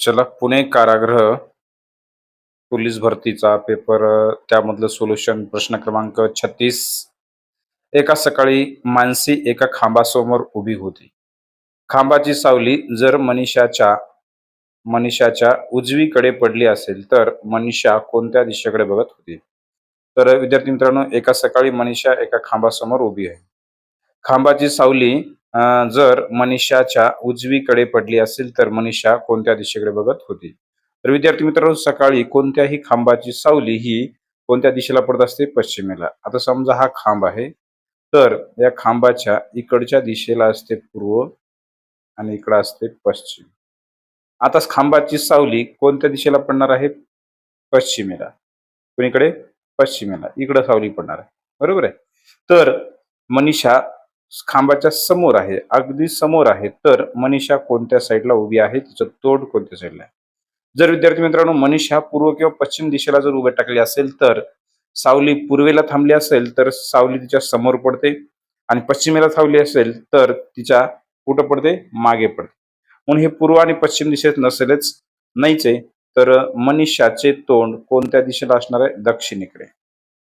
चला पुणे कारागृह पोलीस भरतीचा पेपर त्यामधलं सोल्युशन प्रश्न क्रमांक छत्तीस. एका सकाळी मानसी एका खांबासमोर उभी होती. खांबाची सावली जर मनीषाच्या मनीषाच्या उजवीकडे पडली असेल तर मनीषा कोणत्या दिशेकडे बघत होती? तर विद्यार्थी मित्रांनो एका सकाळी मनीषा एका खांबासमोर उभी आहे. खांबाची सावली जर मनीषाच्या उजवीकडे पडली असेल तर मनीषा कोणत्या दिशेकडे बघत होती? तर विद्यार्थी मित्रांनो सकाळी कोणत्याही खांबाची सावली ही कोणत्या दिशेला पडत असते? पश्चिमेला. आता समजा हा खांब आहे. तर या खांबाच्या इकडच्या दिशेला असते पूर्व आणि इकडं असते पश्चिम. आता खांबाची सावली कोणत्या दिशेला पडणार आहे? पश्चिमेला. कोणीकडे? पश्चिमेला. इकडं सावली पडणार आहे. बरोबर आहे? तर मनीषा खांबाच्या समोर आहे अगदी समोर आहे तर मनीषा कोणत्या साईडला उभी आहे? तिचं तोंड कोणत्या साईडला आहे? जर विद्यार्थी मित्रांनो मनीषा पूर्व किंवा पश्चिम दिशेला जर उभे टाकली असेल तर सावली पूर्वेला थांबली असेल तर सावली तिच्या समोर पडते आणि पश्चिमेला थांबली असेल तर तिच्या कुठं पडते? मागे पडते. म्हणून हे पूर्व आणि पश्चिम दिशेत नसेलच नाहीच आहे. तर मनीषाचे तोंड कोणत्या दिशेला असणार आहे? दक्षिणेकडे.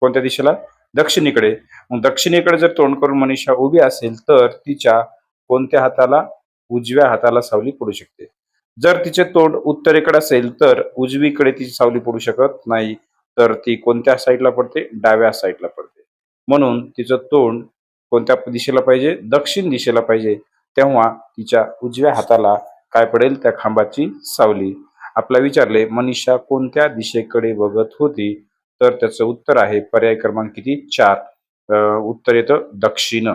कोणत्या दिशेला? दक्षिणेकडे. मग दक्षिणेकडे जर तोंड करून मनीषा उभी असेल तर तिच्या कोणत्या हाताला? उजव्या हाताला सावली पडू शकते. जर तिचे तोंड उत्तरेकडे असेल तर उजवीकडे तिची सावली पडू शकत नाही. तर ती कोणत्या साईडला पडते? डाव्या साईडला पडते. म्हणून तिचं तोंड कोणत्या दिशेला पाहिजे? दक्षिण दिशेला पाहिजे. तेव्हा तिच्या उजव्या हाताला काय पडेल? त्या खांबाची सावली. आपला विचारले मनीषा कोणत्या दिशेकडे बघत होती? तर त्याचं उत्तर आहे पर्याय क्रमांक किती? चार. उत्तर येतं दक्षिण.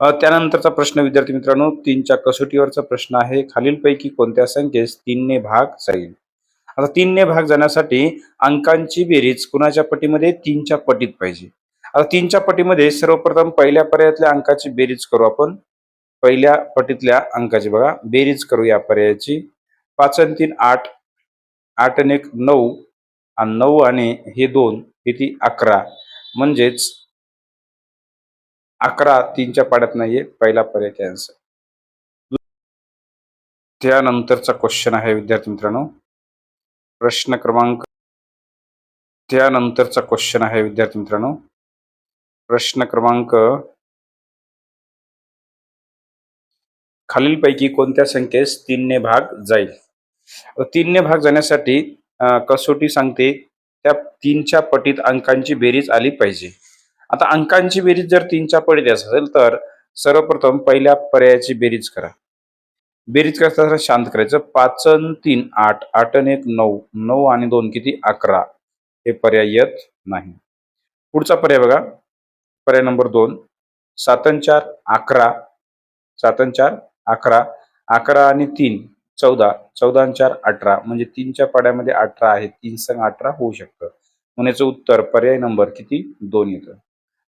त्यानंतरचा प्रश्न विद्यार्थी मित्रांनो तीनच्या कसोटीवरचा प्रश्न आहे. खालीलपैकी कोणत्या संख्येस तीनने भाग जाईल? आता तीनने भाग जाण्यासाठी अंकांची बेरीज कुणाच्या पटीमध्ये? तीनच्या पटीत पाहिजे. आता तीनच्या पटीमध्ये सर्वप्रथम पहिल्या पर्यायातल्या अंकाची बेरीज करू आपण. पहिल्या पटीतल्या अंकाची बघा. बेरीज करू या पर्यायाची. पाच आणि तीन आठ. आठ आणि एक नऊ. आणि नऊ आणि हे दोन किती अकरा. म्हणजेच अकरा तीनच्या पाड्यात नाहीये पहिला पर्याय कॅन्सर त्यानंतरचा क्वेश्चन आहे विद्यार्थी मित्रांनो. प्रश्न क्रमांक त्यानंतरचा क्वेश्चन आहे विद्यार्थी मित्रांनो. प्रश्न क्रमांक खालीलपैकी कोणत्या संख्येस तीनने भाग जाईल? तीनने भाग जाण्यासाठी कसोटी सांगते त्या तीनच्या पटीत अंकांची बेरीज आली पाहिजे. आता अंकांची बेरीज जर तीनच्या पटीत असेल तर सर्वप्रथम पहिल्या पर्यायाची बेरीज करा. बेरीज करताना शांत करायचं. पाच तीन आठ. आठ अन एक नऊ. नऊ आणि दोन किती? अकरा. हे पर्याय येत नाही. पुढचा पर्याय बघा. पर्याय नंबर दोन. सातन चार अकरा. सातन चार अकरा. अकरा आणि तीन. चौदा चौदा चार अठरा म्हणजे तीनच्या पाड्यामध्ये अठरा आहे तीन संघ अठरा होऊ शकतं. म्हणून याचं उत्तर पर्याय नंबर किती? दोन येतं.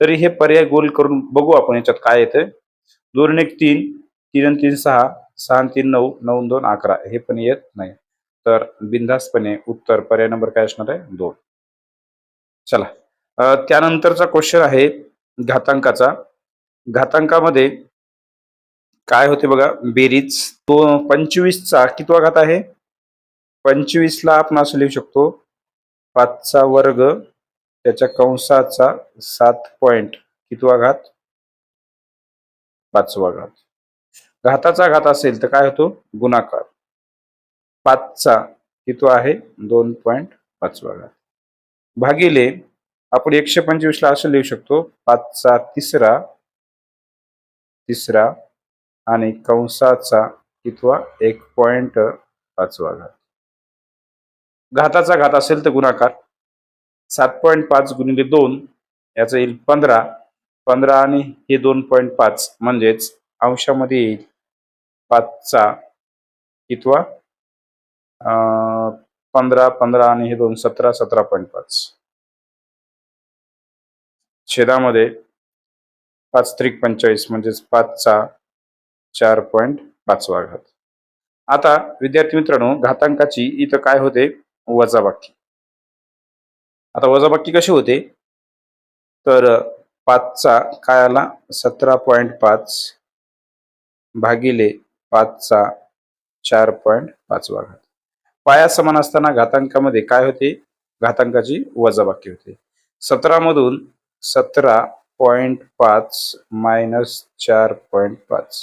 तरी हे पर्याय गोल करून बघू आपण याच्यात काय येतं दोन एक तीन तीन आणि तीन सहा सहा तीन नऊ नऊ दोन अकरा हे पण येत नाही. तर बिनधास्तपणे उत्तर पर्याय नंबर काय असणार आहे? दोन. चला. त्यानंतरचा क्वेश्चन आहे घातांकाचा. घातांकामध्ये काय होते बघा बेरीज. तो पंचवीसचा कितवा घात आहे? पंचवीसला आपण असं लिहू शकतो पाचचा वर्ग त्याच्या कंसाचा सात पॉइंट. कितवा घात पाचवा घात. घाताचा घात असेल तर काय होतो? गुणाकार. पाचचा कितवा आहे? दोन पॉइंट पाचवा घात. भागिले आपण एकशे पंचवीसला असं लिहू शकतो पाचचा तिसरा तिसरा आणि कंसाचा कितवा? एक पॉइंट पाचवा घात घाताचा घात असेल तर गुणाकार. सात पॉईंट पाच गुणिले दोन याचं येईल पंधरा. पंधरा आणि हे दोन पॉईंट पाच म्हणजेच अंशामध्ये येईल पाचचा कितवा? अं, पंधरा पंधरा आणि हे दोन सतरा सतरा पॉईंट पाच. छेदामध्ये पाच त्रिक पंचेचाळीस म्हणजेच पाचचा चार पॉईंट पाचवा घात आता विद्यार्थी मित्रांनो घातांकाची इथं काय होते? वजाबाकी. आता वजाबाकी कशी होते? तर पाचचा काय आला? सतरा पॉईंट पाच भागिले पाचचा चार पॉईंट पाचवा घात पाया समान असताना घातांकामध्ये काय होते? घातांकाची वजाबाकी होते. सतरा मधून सतरा पॉइंट पाच मायनस चार पॉइंट पाच.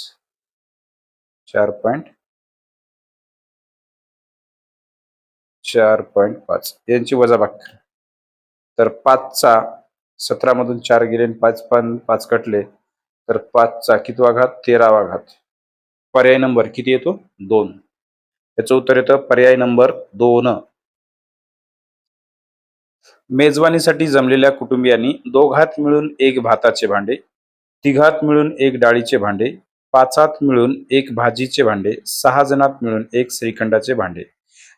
चार पॉइंट चार पॉइंट पाच. यांची वजाबाकी तर पाचचा सतरा मधून चार गेले आणि पाच पाच पाच कटले तर पाचचा कितवा घात? तेरावा घात. पर्याय नंबर किती येतो? दोन. याचं उत्तर येतं पर्याय नंबर दोन. मेजवानीसाठी जमलेल्या कुटुंबियांनी दोघात मिळून एक भाताचे भांडे तिघात मिळून एक डाळीचे भांडे पाचात मिळून एक भाजीचे भांडे सहा जणात मिळून एक श्रीखंडाचे भांडे.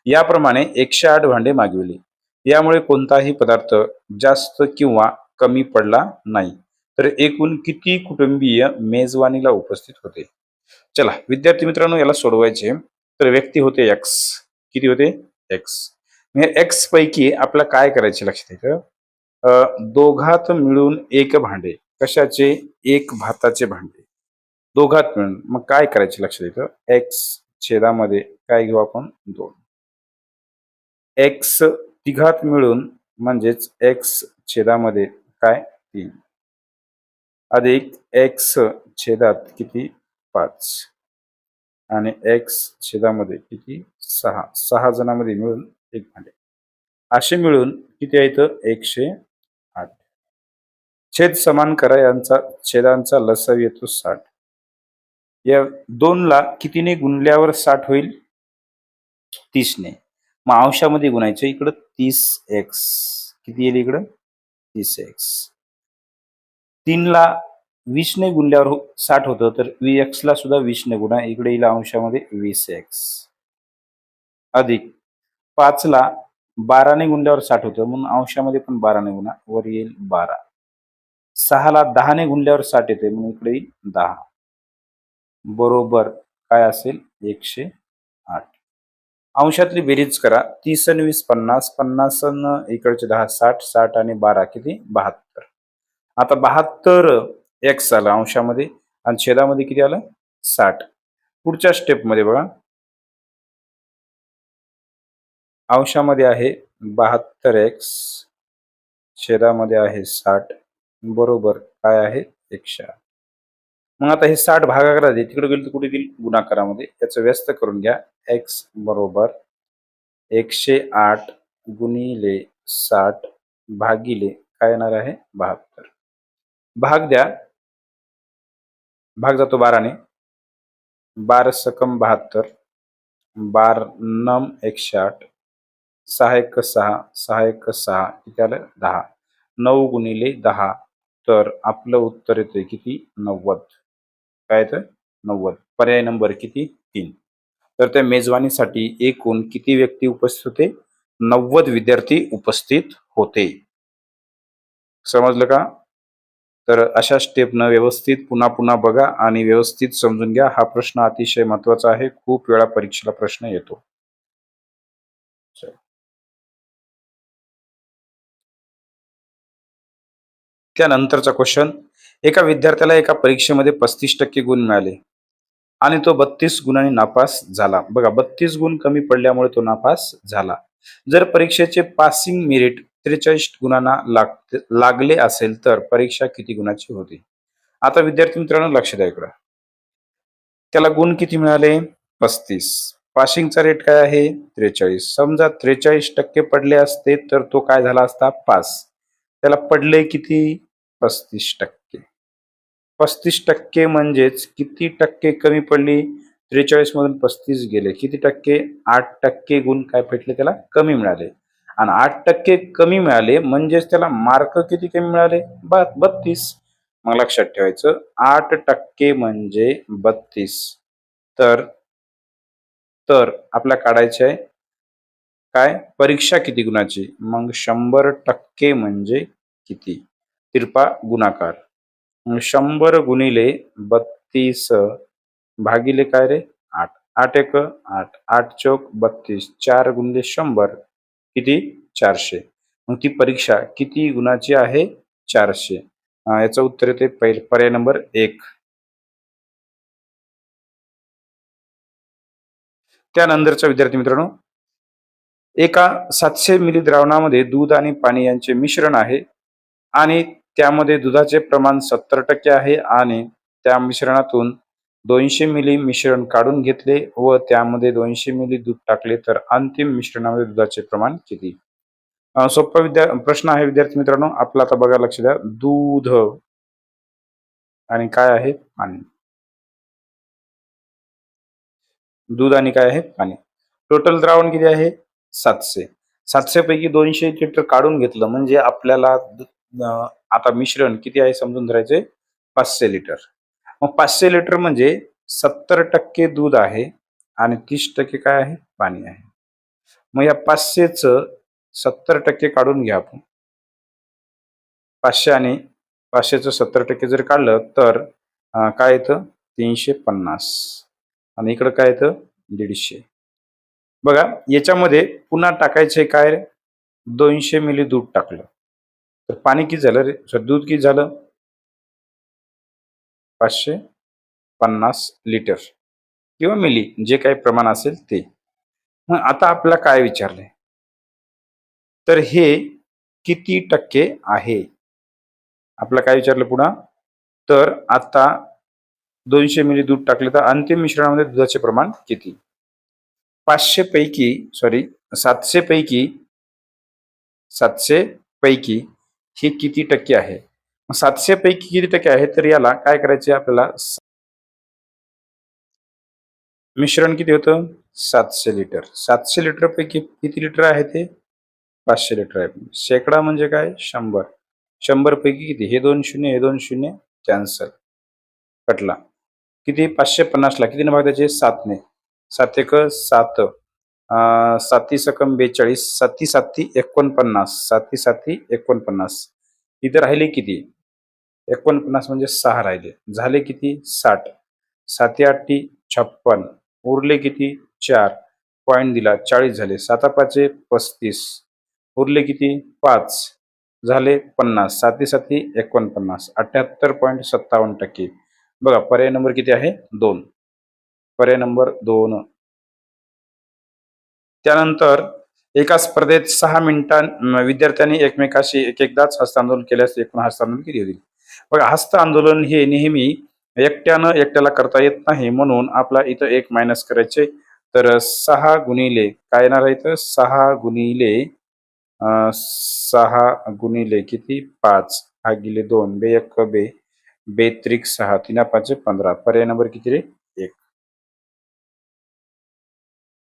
याप्रमाणे एकशे आठ भांडे मागविली. यामुळे कोणताही पदार्थ जास्त किंवा कमी पडला नाही. तर एकूण किती कुटुंबीय मेजवानीला उपस्थित होते? चला विद्यार्थी मित्रांनो याला सोडवायचे. तर व्यक्ती होते एक्स किती होते? एक्स म्हणजे एक्स पैकी आपल्याला काय करायचे लक्षात येतं? दोघात मिळून एक भांडे. कशाचे? एक भाताचे भांडे. दोघात मिळून. मग काय करायचे लक्षात येतं? एक्स छेदामध्ये काय घेऊ आपण? दोन. एक्स तिघात मिळून म्हणजेच एक्स छेदामध्ये काय? तीन. अधिक एक्स छेदात किती? पाच. आणि एक्स छेदामध्ये किती? सहा. सहा जणांमध्ये मिळून एक भांडे. असे मिळून किती आहेत एकशे आठ. छेद समान करा यांचा छेदांचा लसावी येतो साठ. या दोनला कितीने गुणल्यावर साठ होईल? तीसने. मग अंशामध्ये गुणायचं इकडं तीस एक्स. किती येईल इकडं? तीस एक्स. तीनला वीसने गुणल्यावर हो, साठ होतं तर वी एक्सला सुद्धा वीसने गुणा. इकडे येईल अंशामध्ये वीस एक्स. अधिक. पाचला बाराने गुणल्यावर साठ होतं म्हणून अंशामध्ये पण बाराने गुणा. वर येईल बारा. सहाला दहाने गुणल्यावर साठ येते म्हणून इकडे येईल दहा. बरोबर काय असेल? एकशे आठ. अंशातली बेरीज करा. तीस आणि वीस पन्नास पन्नास इकडचे दहा साठ साठ आणि बारा किती? बहात्तर. आता बहात्तर एक्स आलं अंशामध्ये आणि छेदामध्ये किती आलं? साठ. पुढच्या स्टेपमध्ये बघा. अंशामध्ये आहे बहात्तर एक्स छेदामध्ये आहे साठ. बरोबर काय आहे? एकशे मग आता हे साठ भागाकरा दे तिकडे गेलं तर कुठे गेली गुणाकारामध्ये. याचं व्यस्त करून घ्या. एक्स बरोबर एकशे आठ गुणिले साठ भागिले काय येणार आहे? बहात्तर. भाग द्या. भाग जातो बाराने. बार सकम बहात्तर. बार नम एकशे आठ. सहा एक सहा. सहा एक सहा. किती आलं? दहा. नऊ गुणिले दहा. तर आपलं उत्तर येतंय किती? नव्वद. काय येतं नव्वद. पर्याय नंबर किती? तीन. तर त्या मेजवानीसाठी एकूण किती व्यक्ती उपस्थित होते? नव्वद विद्यार्थी उपस्थित होते. समजलं का? तर अशा स्टेपनं व्यवस्थित पुन्हा पुन्हा बघा आणि व्यवस्थित समजून घ्या. हा प्रश्न अतिशय महत्त्वाचा आहे. खूप वेळा परीक्षेला प्रश्न येतो. त्यानंतरचा क्वेश्चन एका विद्यार्थ्याला एका परीक्षेमध्ये पस्तीस टक्के गुण मिळाले. आणि तो बत्तीस गुणांनी नापास झाला. बघा बत्तीस गुण कमी पडल्यामुळे तो नापास झाला. जर परीक्षेचे पासिंग मेरिट त्रेचाळीस गुणांना लाग लागले असेल तर परीक्षा किती गुणाची होती? आता विद्यार्थी मित्रांनो लक्ष द्या इकडं. त्याला गुण किती मिळाले? पस्तीस. पासिंगचा रेट काय आहे? त्रेचाळीस. समजा त्रेचाळीस टक्के पडले असते तर तो काय झाला असता? पास. त्याला पडले किती? पस्तीस टक्के. पस्तीस टक्के म्हणजेच किती टक्के कमी पडली? त्रेचाळीस मधून पस्तीस गेले. किती टक्के? आठ टक्के गुण काय भेटले त्याला? कमी मिळाले. आणि आठ टक्के कमी मिळाले म्हणजेच त्याला मार्क किती कमी मिळाले? बत्तीस. मग लक्षात ठेवायचं आठ टक्के म्हणजे बत्तीस. तर तर आपल्या काढायचे आहे. काय? परीक्षा किती गुणाची? मग शंभर टक्के म्हणजे किती? तिरपा गुणाकार. शंभर गुणिले बत्तीस भागिले काय रे? आठ. आठ एक आठ. आठ चौक बत्तीस. चार गुणिले शंभर किती? चारशे. मग ती परीक्षा किती गुणाची आहे? चारशे. याचं उत्तर येते पर्याय नंबर एक. त्यानंतरचा विद्यार्थी मित्रांनो एका सातशे मिली द्रावणामध्ये दूध आणि पाणी यांचे मिश्रण आहे आणि त्यामध्ये दुधाचे प्रमाण सत्तर टक्के आहे आणि त्या मिश्रणातून दोनशे मिली मिश्रण काढून घेतले व त्यामध्ये दोनशे मिली दूध टाकले तर अंतिम मिश्रणामध्ये दुधाचे प्रमाण किती? सोपा विद्या प्रश्न आहे विद्यार्थी मित्रांनो आपला आता बघा लक्ष द्या. दूध आणि काय आहे? पाणी. दूध आणि काय आहे? पाणी. टोटल द्रावण किती आहे? सातशे. सातशे पैकी दोनशे लिटर काढून घेतलं म्हणजे आपल्याला आता मिश्रण किती आहे समजून धरायचे पाचशे लिटर. मग पाचशे लिटर म्हणजे सत्तर टक्के दूध आहे आणि तीस टक्के काय आहे? पाणी आहे. मग या पाचशेच सत्तर टक्के काढून घ्या आपण. पाचशे आणि पाचशेचं सत्तर टक्के जर काढलं तर काय येतं? तीनशे पन्नास. आणि इकडं काय येतं? दीडशे. बघा याच्यामध्ये पुन्हा टाकायचे काय दोनशे मिली दूध टाकलं. तर पाणी किती झालं रे? सर दूध किती झालं? पाचशे पन्नास लिटर किंवा मिली जे काही प्रमाण असेल ते. मग आता आपल्याला काय विचारलंय? तर हे किती टक्के आहे? आपल्याला काय विचारलं पुन्हा? तर आता दोनशे मिली दूध टाकले तर अंतिम मिश्रणामध्ये दुधाचे प्रमाण किती? पाचशे पैकी सॉरी सातशे पैकी सातशे पैकी हे किती टक्के आहे? सातशे पैकी किती टक्के आहे? तर याला काय करायचे आपल्याला? मिश्रण किती होतं? सातशे लिटर. सातशे लिटर पैकी किती लिटर आहे ते? पाचशे लिटर आहे. शेकडा म्हणजे काय? शंभर. शंभर पैकी किती? हे दोन शून्य हे दोन शून्य कॅन्सल. कटला किती? पाचशे पन्नासला. किती भाग त्याचे सातने. सात एक सात. साती सकम बेचाळीस साती साती एकोणपन्नास साती साती एकोणपन्नास. इथे राहिले किती? एकोणपन्नास म्हणजे सहा राहिले. झाले किती? साठ. साती आठी छप्पन. उरले किती? चार. पॉईंट दिला चाळीस झाले. साता पाचे पस्तीस. उरले किती? पाच. झाले पन्नास. साती साती एकोणपन्नास. अठ्याहत्तर पॉईंट सत्तावन्न टक्के. बघा पर्याय नंबर किती आहे? दोन. पर्याय नंबर दोन. त्यानंतर एका स्पर्धेत सहा मिनिटां विद्यार्थ्यांनी एकमेकाशी एक एकदाच हस्तांदोलन केल्यास एकूण हस्तांदोलन केली होती बघा हस्त आंदोलन हे नेहमी एकट्यानं एकट्याला करता येत नाही म्हणून आपला इथं एक मायनस करायचे. तर सहा गुणिले काय येणार आहे इथं? सहा गुणिले अं, सहा गुणिले किती? पाच. भागिले दोन बे एक बे बेत्रिक सहा तीन पाच पंधरा. पर्याय नंबर किती रे?